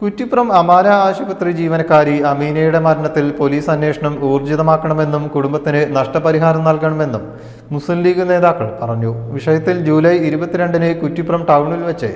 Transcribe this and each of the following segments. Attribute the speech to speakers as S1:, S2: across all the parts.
S1: കുറ്റിപ്പുറം അമാര ആശുപത്രി ജീവനക്കാരി അമീനയുടെ മരണത്തിൽ പോലീസ് അന്വേഷണം ഊർജിതമാക്കണമെന്നും കുടുംബത്തിന് നഷ്ടപരിഹാരം നൽകണമെന്നും മുസ്ലിം ലീഗ് നേതാക്കൾ പറഞ്ഞു. വിഷയത്തിൽ ജൂലൈ ഇരുപത്തിരണ്ടിന് കുറ്റിപ്പുറം ടൗണിൽ വെച്ച്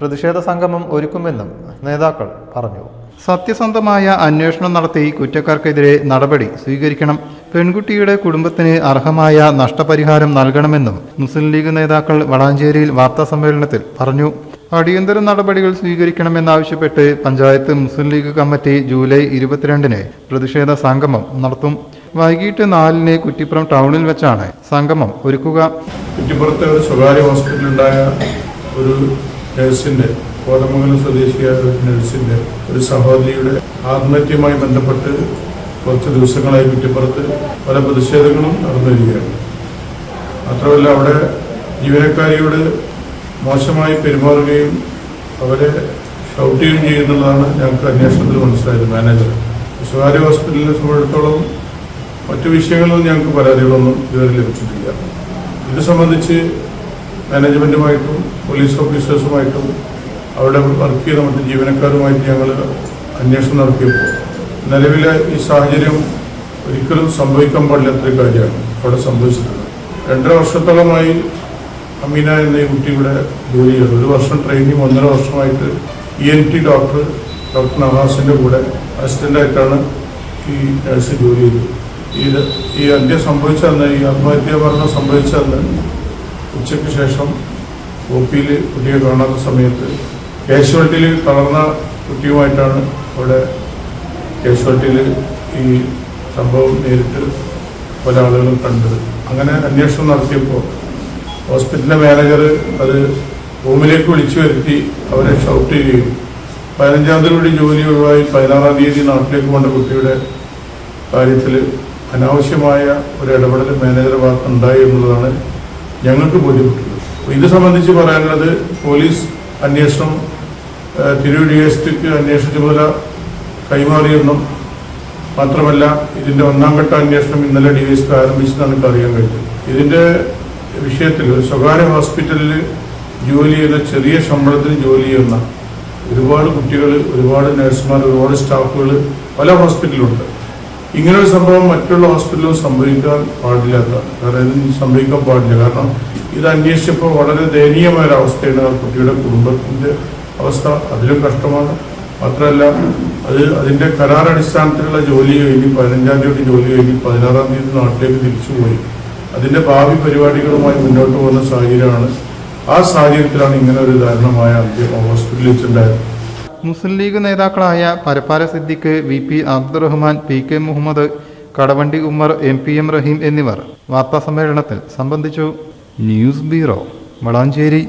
S1: പ്രതിഷേധ സംഗമം ഒരുക്കുമെന്നും നേതാക്കൾ പറഞ്ഞു. സത്യസന്ധമായ അന്വേഷണം നടത്തി കുറ്റക്കാർക്കെതിരെ നടപടി സ്വീകരിക്കണം. പെൺകുട്ടിയുടെ കുടുംബത്തിന് അർഹമായ നഷ്ടപരിഹാരം നൽകണമെന്നും മുസ്ലിം ലീഗ് നേതാക്കൾ വളാഞ്ചേരിയിൽ വാർത്താസമ്മേളനത്തിൽ പറഞ്ഞു. അടിയന്തര നടപടികൾ സ്വീകരിക്കണമെന്നാവശ്യപ്പെട്ട് പഞ്ചായത്ത് മുസ്ലിം ലീഗ് കമ്മിറ്റി ജൂലൈ ഇരുപത്തിരണ്ടിന് പ്രതിഷേധ സംഗമം നടത്തും. വൈകിട്ട് നാലിന് കുറ്റിപ്പുറം ടൗണിൽ വെച്ചാണ് സംഗമം ഒരുക്കുക.
S2: കുറ്റിപ്പുറത്തെ ഒരു സ്വകാര്യ ഹോസ്പിറ്റലുണ്ടായ ഒരു നഴ്സിന്റെ കോതമംഗലം സ്വദേശിയായ ഒരു നഴ്സിന്റെ ഒരു സഹോദരിയുടെ ആത്മഹത്യയുമായി ബന്ധപ്പെട്ട് കുറച്ച് ദിവസങ്ങളായി കുറ്റിപ്പുറത്ത് പല പ്രതിഷേധങ്ങളും നടന്നു വരികയാണ്. മാത്രമല്ല അവിടെ ജീവനക്കാരിയോട് മോശമായി പെരുമാറുകയും അവരെ ഷൗട്ട് ചെയ്യുകയും ചെയ്യുന്നുള്ളതാണ് ഞങ്ങൾക്ക് അന്വേഷണത്തിൽ മനസ്സിലായത്. മാനേജർ സ്വകാര്യ ഹോസ്പിറ്റലിനെ സംബന്ധിച്ചിടത്തോളം മറ്റു വിഷയങ്ങളിലും ഞങ്ങൾക്ക് പരാതികളൊന്നും ഇതുവരെ ലഭിച്ചിട്ടില്ല. ഇത് സംബന്ധിച്ച് മാനേജ്മെന്റുമായിട്ടും പോലീസ് ഓഫീസേഴ്സുമായിട്ടും അവിടെ വർക്ക് ചെയ്ത മറ്റ് ജീവനക്കാരുമായിട്ട് ഞങ്ങൾ അന്വേഷണം നടത്തിയപ്പോൾ നിലവിലെ ഈ സാഹചര്യം ഒരിക്കലും സംഭവിക്കാൻ പാടില്ലാത്തൊരു കാര്യമാണ് അവിടെ സംഭവിച്ചിട്ടുള്ളത്. രണ്ടര വർഷത്തോളമായി അമീന എന്ന ഈ കുട്ടി ഇവിടെ ജോലി ചെയ്തു. ഒരു വർഷം ട്രെയിനിങ് ഒന്നര വർഷമായിട്ട് E N T doctor doctor നവാസിന്റെ കൂടെ അസിസ്റ്റന്റായിട്ടാണ് ഈ നഴ്സ് ജോലി ചെയ്തത്. ഇത് ഈ അന്ത്യം സംഭവിച്ചന്ന് ഈ ആത്മഹത്യ മരണം സംഭവിച്ചന്ന് ഉച്ചയ്ക്ക് ശേഷം ഒ പിയിൽ കുട്ടിയെ കാണാത്ത സമയത്ത് കാഷ്വാലിറ്റിയിൽ തളർന്ന കുട്ടിയുമായിട്ടാണ് അവിടെ കാഷ്വാലിറ്റിയിൽ ഈ സംഭവം നേരിട്ട് പല ആളുകളും കണ്ടത്. അങ്ങനെ അന്വേഷണം നടത്തിയപ്പോൾ ഹോസ്പിറ്റലിലെ മാനേജർ അത് റൂമിലേക്ക് വിളിച്ചു വരുത്തി അവരെ ഷൗട്ട് ചെയ്യുകയും പതിനഞ്ചാം തീയതി കൂടി ജോലി ഒഴിവായി പതിനാറാം തീയതി നാട്ടിലേക്ക് പോകേണ്ട കുട്ടിയുടെ കാര്യത്തിൽ അനാവശ്യമായ ഒരു ഇടപെടൽ മാനേജർ ഭാഗത്ത് ഉണ്ടായി എന്നുള്ളതാണ് ഞങ്ങൾക്ക് ബോധ്യപ്പെട്ടുള്ളത് അപ്പോൾ ഇത് സംബന്ധിച്ച് പറയാനുള്ളത് പോലീസ് അന്വേഷണം തിരൂർ ഡി എസ് പിക്ക് അന്വേഷണ ചുമതല കൈമാറിയെന്നും മാത്രമല്ല ഇതിന്റെ ഒന്നാം ഘട്ട അന്വേഷണം ഇന്നലെ ഡി എസ് പി ആരംഭിച്ചതാണ് എനിക്ക് അറിയാൻ കഴിഞ്ഞത് ഇതിന്റെ വിഷയത്തിൽ ഒരു സ്വകാര്യ ഹോസ്പിറ്റലിൽ ജോലി ചെയ്യുന്ന ചെറിയ ശമ്പളത്തിന് ജോലി ചെയ്യുന്ന ഒരുപാട് കുട്ടികൾ ഒരുപാട് നഴ്സുമാർ ഒരുപാട് സ്റ്റാഫുകൾ പല ഹോസ്പിറ്റലുണ്ട്. ഇങ്ങനൊരു സംഭവം മറ്റുള്ള ഹോസ്പിറ്റലും സംഭവിക്കാൻ പാടില്ലാത്തതാണ് കാരണം സംഭവിക്കാൻ പാടില്ല. കാരണം ഇത് അന്വേഷിച്ചപ്പോൾ വളരെ ദയനീയമായ ഒരു അവസ്ഥയാണ് ആ കുട്ടിയുടെ കുടുംബത്തിന്റെ അവസ്ഥ. അതിലും കഷ്ടമാണ്. മാത്രമല്ല അത് അതിന്റെ കരാർ അടിസ്ഥാനത്തിലുള്ള ജോലി കഴിഞ്ഞ് പതിനഞ്ചാം തീയതി ജോലി കഴിഞ്ഞ് പതിനാറാം തീയതി നാട്ടിലേക്ക് തിരിച്ചുപോയി. അതിന്റെ ഭാവി പരിപാടികളുമായി മുന്നോട്ട് പോകുന്ന സാഹചര്യമാണ്. ആ സാഹചര്യത്തിലാണ് ഇങ്ങനെ ഒരു ദാരുണമായ ഹോസ്പിറ്റലിൽ വെച്ചിട്ടുണ്ടായത്
S1: മുസ്ലിം ലീഗ് നേതാക്കളായ Parappara Siddique V P Abdurahman P K Muhammad Kadavandi Ummer M P M Rahim എന്നിവർ വാർത്താസമ്മേളനത്തിൽ സംബന്ധിച്ചു. News bureau Valanchery.